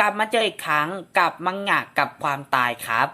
กลับมาเจออีกครั้งกับมังงะกับความตายครับ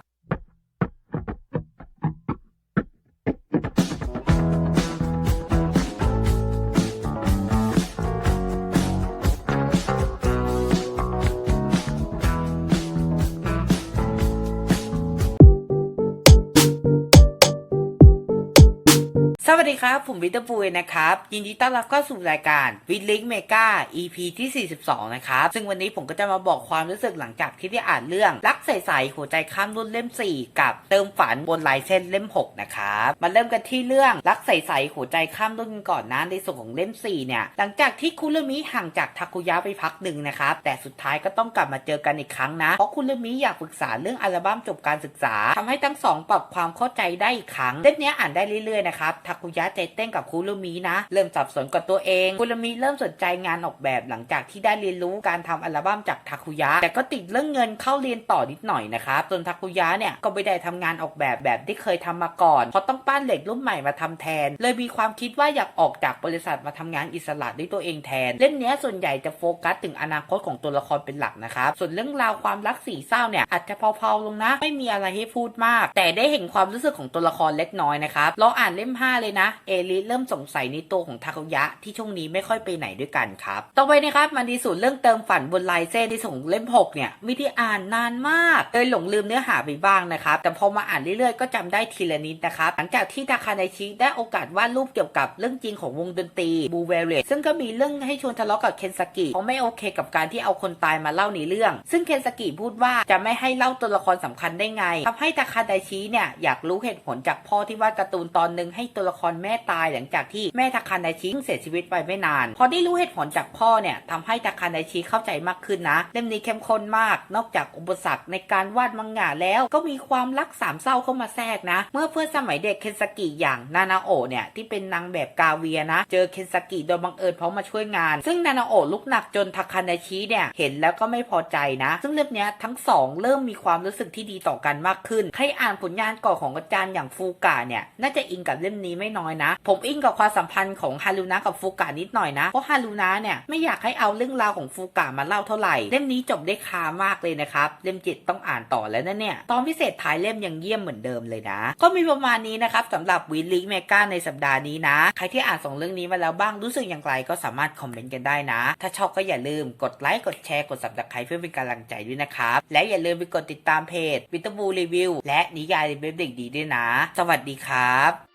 วัสดีครับ ผมวิทย์ปูเองนะครับ ยินดีต้อนรับเข้าสู่รายการวิดลิงเมกา EP ที่ 42 นะครับ ซึ่งวันนี้ผมก็จะมาบอกความรู้สึกหลังจากที่ได้อ่านเรื่อง รักใสๆหัวใจข้ามรุ่นเล่ม 4 กับเติมฝันบนลายเส้นเล่ม 6 นะครับมาเริ่มกันที่เรื่องรักใสๆหัวใจข้ามรุ่นก่อนนะในส่วนของเล่ม 4 เนี่ย หลังจากที่คุรุมิห่างจากทาคุยะไปพักหนึ่งนะครับ แต่สุดท้ายก็ต้องกลับมาเจอกันอีกครั้งนะ เพราะคุรุมิอยากปรึกษาเรื่องอัลบั้มจบการศึกษาทำให้ทั้งสองปรับความเข้าใจได้อีกครั้งเล่มนี้อ่านได้เรื่อยๆนะครับทาคุยะใจเต้นกับคุรุมินะ เริ่มสับสนกับตัวเอง คุรุมิเริ่มสนใจงานออกแบบหลังจากที่ได้เรียนรู้การทำอัลบั้มจากทาคุยะ แต่ก็ติดเรื่องเงินเข้าเรียนต่อนิดหน่อยนะครับจนทาคุยะเนี่ยก็ไม่ได้ทำงานออกแบบแบบที่เคยทำมาก่อนเพราะต้องปั้นเหล็กรุ่นใหม่มาทำแทน เลยมีความคิดว่าอยากออกจากบริษัทมาทำงานอิสระด้วยตัวเองแทน เล่มเนี้ยส่วนใหญ่จะโฟกัสถึงอนาคตของตัวละครเป็นหลักนะครับส่วนเรื่องราวความรักสี่เศร้าเนี่ยอาจจะเผาๆลงนะ ไม่มีอะไรให้พูดมาก แต่ได้เห็นความรู้สึกของตัวละครเล็กน้อยนะครับเราอ่านเล่ม 5 เลยนะ เอลิเริ่มสงสัยในตัวของทาคุยะที่ช่วงนี้ไม่ค่อยไปไหนด้วยกันครับ ต่อไปนะครับมันดีสูตรเรื่องเติมฝันบนลายเส้นที่ส่งเล่ม 6 เนี่ยไม่ได้อ่านนานมากเลยหลงลืมเนื้อหาไปบ้างนะครับ แต่พอมาอ่านเรื่อยๆ ก็จำได้ทีละนิดนะครับ หลังจากที่ทาคาไนชิได้โอกาสวาดรูปเกี่ยวกับเรื่องจริงของวงดนตรีบูเวเลตซึ่งก็มีเรื่องให้ชวนทะเลาะกับเคนสกิเพราไม่โอเคกับการที่เอาคนตายมาเล่าในเรื่อง ซึ่งเคนสกิพูดว่าจะไม่ให้เล่าตัวละครสำคัญได้ไงทำให้ทาคาไนชิเนี่ยอยากรู้เหตุผลจากพ่อที่วาดการ์ตูนตอนหนึ่งให้ตัวละครแม่ตายหลังจากที่แม่ทาคาไนชิเสียชีวิตไปไม่นาน พอได้รู้เหตุผลจากพ่อเนี่ยทำให้ทาคาไนชิเข้าใจมากขึ้นนะเล่มนี้เข้มข้นมาก นอกจากอุปสรรคในการวาดมังงะแล้ว ก็มีความรักสามเศร้าเข้ามาแทรกนะ เมื่อเพื่อนสมัยเด็กเคนสกิอย่างนานาโอเนี่ยที่เป็นนางแบบกาเวียนะ เจอเคนสกิโดยบังเอิญเพราะมาช่วยงาน ซึ่งนานาโอลุกหนักจนทาคาไนชิเนี่ยเห็นแล้วก็ไม่พอใจนะ ซึ่งเล่มเนี้ทั้งสองเริ่มมีความรู้สึกที่ดีต่อกันมากขึ้นใครอ่านผลงานก่อของอาจารย์อย่างฟูกะเนี่ยน่าจะอิงกับเล่มนี้ไม่น้อยนะ ผมอิงกับความสัมพันธ์ของฮารุนะกับฟูกะนิดหน่อยนะ เพราะฮารุนะเนี่ยไม่อยากให้เอาเรื่องราวของฟูกะมาเล่าเท่าไหร่ เล่มนี้จบได้คามากเลยนะครับ เล่มจิตต้องอ่านต่อแล้วนะเนี่ย ตอนพิเศษท้ายเล่มยังเยี่ยมเหมือนเดิมเลยนะ ก็มีประมาณนี้นะครับสำหรับวิลลิงเมกาในสัปดาห์นี้นะ ใครที่อ่านสองเรื่องนี้มาแล้วบ้างรู้สึกอย่างไรก็สามารถคอมเมนต์กันได้นะ ถ้าชอบก็อย่าลืมกดไลค์กดแชร์กด subscribe เพื่อเป็นกำลังใจด้วยนะครับ และอย่าลืมไปกดติดตามเพจวิตาบูรีวิวและนิยายเว็บเด็กดีด้วยนะ สวัสดีครับ